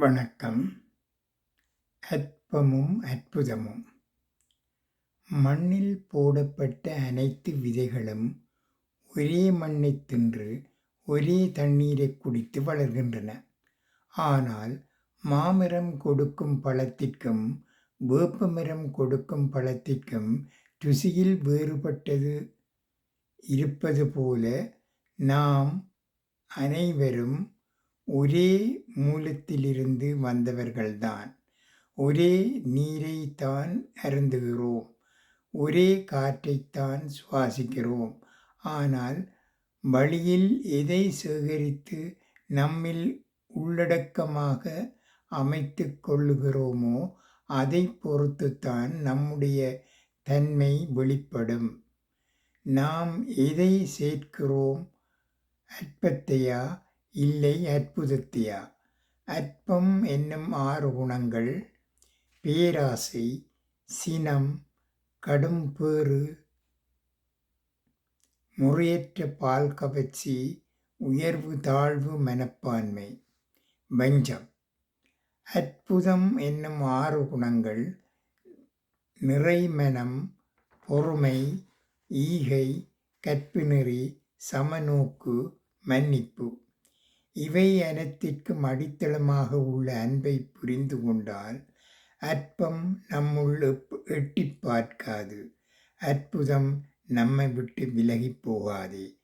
வணக்கம். அற்பமும் அற்புதமும். மண்ணில் போடப்பட்ட அனைத்து விதைகளும் ஒரே மண்ணைத் தின்று ஒரே தண்ணீரை குடித்து வளர்கின்றன. ஆனால் மாமரம் கொடுக்கும் பழத்திற்கும் வேப்பமரம் கொடுக்கும் பழத்திற்கும் ருசியில் வேறுபட்டது. இருப்பது போல நாம் அனைவரும் ஒரே மூலத்திலிருந்து வந்தவர்கள்தான். ஒரே நீரைத்தான் அருந்துகிறோம். ஒரே காற்றைத்தான் சுவாசிக்கிறோம். ஆனால் வழியில் எதை சேகரித்து நம்மில் உள்ளடக்கமாக அமைத்து கொள்ளுகிறோமோ அதைப் பொறுத்துத்தான் நம்முடைய தன்மை வெளிப்படும். நாம் எதை சேர்க்கிறோம் அற்பத்தையா இல்லை அற்புதத்தியா அற்பம் என்னும் ஆறு குணங்கள் பேராசை, சினம், கடும் பேறு முறையற்ற பால் கவர்ச்சி, உயர்வு தாழ்வு மனப்பான்மை, வஞ்சம். அற்புதம் என்னும் ஆறு குணங்கள் நிறைமனம், பொறுமை, ஈகை, கற்புநெறி, சமநோக்கு, மன்னிப்பு. இவை அனைத்திற்கும் அடித்தளமாக உள்ள அன்பைப் புரிந்து கொண்டால் அற்பம் நம்முள் எட்டி பார்க்காது. அற்புதம் நம்மை விட்டு விலகிப் போகாதே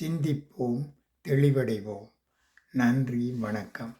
சிந்திப்போம் தெளிவடைவோம். நன்றி வணக்கம்.